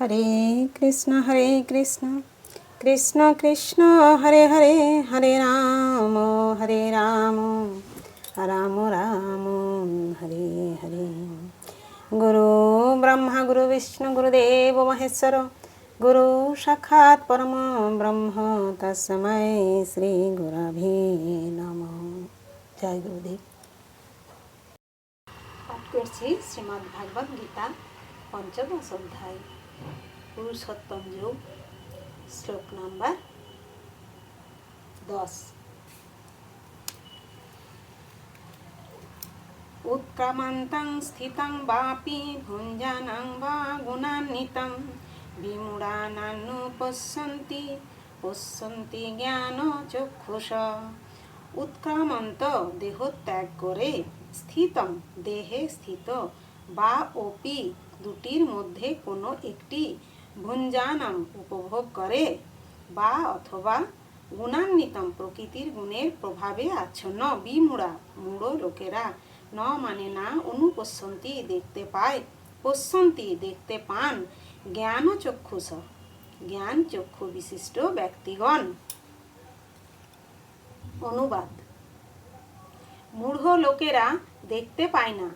হরে কৃষ্ণ হরে কৃষ্ণ। কৃষ্ণ কৃষ্ণ, হরে হরে হরে রাম হরে রাম। রাম রাম, হরে হরে। গুরু ব্রহ্মা, গুরু বিষ্ণু গুরুদেব মহেশ্বর। গুরু সাক্ষাৎ পরম ব্রহ্ম তস্মৈ শ্রী গুরভে নম। জয় গুরুদেব। পাঠ করছি শ্রীমদ্ ভাগবত গীতা পঞ্চদশ অধ্যায়। পুরুষোত্তম যোগ শ্লোক নাম্বার দশ उत्क्रमन्तं स्थितं वापि भुञ्जानं वा गुणान्वितं विमूढानानुपश्यन्ति পশ্যন্তি জ্ঞান চক্ষুষ উৎক্রামন্ত দেহ ত্যাগ করে স্থিতম দেহে স্থিত বা ওপি দুটির মধ্যে কোনো একটি ভুঞ্জানাম উপভোগ করে বা অথবা গুণান্বিতম প্রকৃতির গুণের প্রভাবে আচ্ছন্ন, বিমূঢ়া, মূঢ় লোকেরা ন মানে না অনুপশ্যন্তি দেখতে পায় পশ্যন্তি দেখতে পান জ্ঞান চক্ষুষ জ্ঞান চক্ষু বিশিষ্ট ব্যক্তিগণ। অনুবাদ, মূঢ় লোকেরা দেখতে পায় না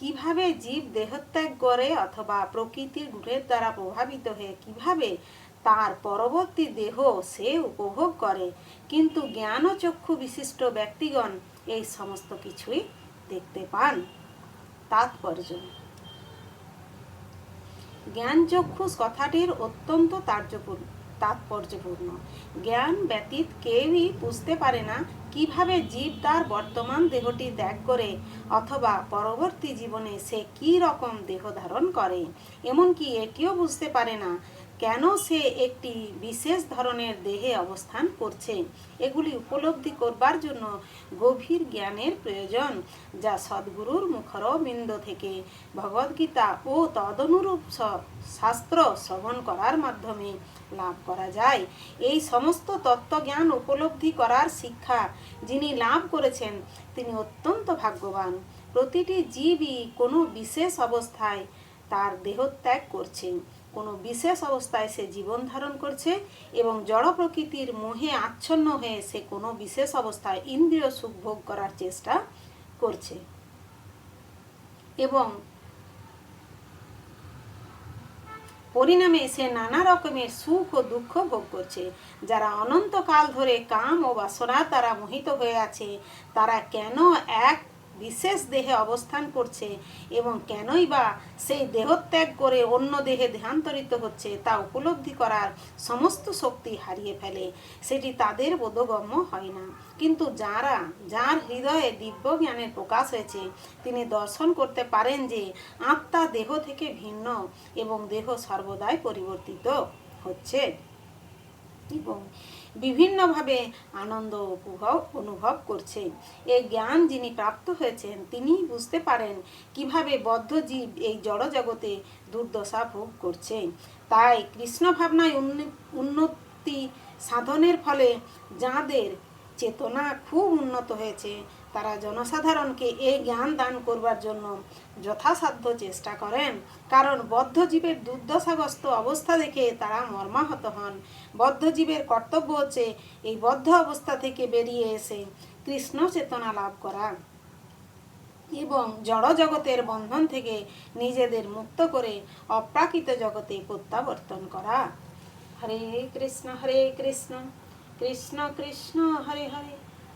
কীভাবে জীব দেহত্যাগ করে অথবা প্রকৃতির গুণের দ্বারা প্রভাবিত হয়ে কীভাবে তার পরবর্তী দেহ সে উপভোগ করে? কিন্তু জ্ঞান চক্ষু বিশিষ্ট ব্যক্তিগণ এই সমস্ত কিছুই দেখতে পান। তাৎপর্য। জ্ঞান চক্ষুষ কথাটির অত্যন্ত তার্যপূর্ণ তাৎপর্যপূর্ণ। জ্ঞান ব্যতীত কেউই বুঝতে পারে না কীভাবে জীব তার বর্তমান দেহটি ত্যাগ করে অথবা পরবর্তী জীবনে সে কি রকম দেহ ধারণ করে। এমনকি এটিও বুঝতে পারে না কেন সে একটি বিশেষ ধরনের দেহে অবস্থান করছে? এগুলি উপলব্ধি করবার জন্য গভীর জ্ঞানের প্রয়োজন, যা সদ্গুরুর মুখর বিন্দ থেকে ভগবদ্গীতা ও তদনুরূপ শাস্ত্র শ্রবণ করার মাধ্যমে লাভ করা যায়। এই সমস্ত তত্ত্বজ্ঞান উপলব্ধি করার শিক্ষা যিনি লাভ করেছেন, তিনি অত্যন্ত ভাগ্যবান। প্রতিটি জীবই কোনো বিশেষ অবস্থায় তার দেহত্যাগ করছে। কোনো বিশেষ অবস্থায় সে জীবন ধারণ করছে এবং জড় প্রকৃতির মোহে আচ্ছন্ন হয়ে সে কোনো বিশেষ অবস্থায় ইন্দ্রিয় সুখ ভোগ করার চেষ্টা করছে। এবং পরিণামে সে নানা রকমের সুখ ও দুঃখ ভোগ করছে। যারা অনন্তকাল ধরে কাম ও বাসনার দ্বারা মোহিত হয়ে আছে, তারা কেন এক বিশেষ দেহে অবস্থান করছে এবং কেনই বা সেই দেহত্যাগ করে অন্য দেহে ধ্যান্তরিত হচ্ছে তা উপলব্ধি করার সমস্ত শক্তি হারিয়ে ফেলে। সেটি তাদের বোধগম্য হয় না। কিন্তু যারা, যার হৃদয়ে দিব্য জ্ঞানের প্রকাশ হয়েছে, তিনি দর্শন করতে পারেন যে আত্মা দেহ থেকে ভিন্ন এবং দেহ সর্বদাই পরিবর্তিত হচ্ছে। এবং বিভিন্নভাবে আনন্দ উপভোগ, অনুভব করছে। এই জ্ঞান যিনি প্রাপ্ত হয়েছেন তিনি বুঝতে পারেন কীভাবে বদ্ধজীব এই জড়জগতে দুর্দশা ভোগ করছে। তাই কৃষ্ণ ভাবনায় উন্নতি সাধনের ফলে যাঁদের চেতনা খুব উন্নত হয়েছে তারা জনসাধারণকে এই জ্ঞান দান করবার জন্য যথাসাধ্য চেষ্টা করেন। কারণ বদ্ধজীবের দুর্দশাগ্রস্ত অবস্থা দেখে তারা মর্মাহত হন। বদ্ধজীবের কর্তব্য হচ্ছে এই বদ্ধ অবস্থা থেকে বেরিয়ে এসে কৃষ্ণ চেতনা লাভ করা এবং জড় জগতের বন্ধন থেকে নিজেদের মুক্ত করে অপ্রাকৃত জগতে প্রত্যাবর্তন করা। হরে কৃষ্ণ হরে কৃষ্ণ কৃষ্ণ কৃষ্ণ, হরে হরে।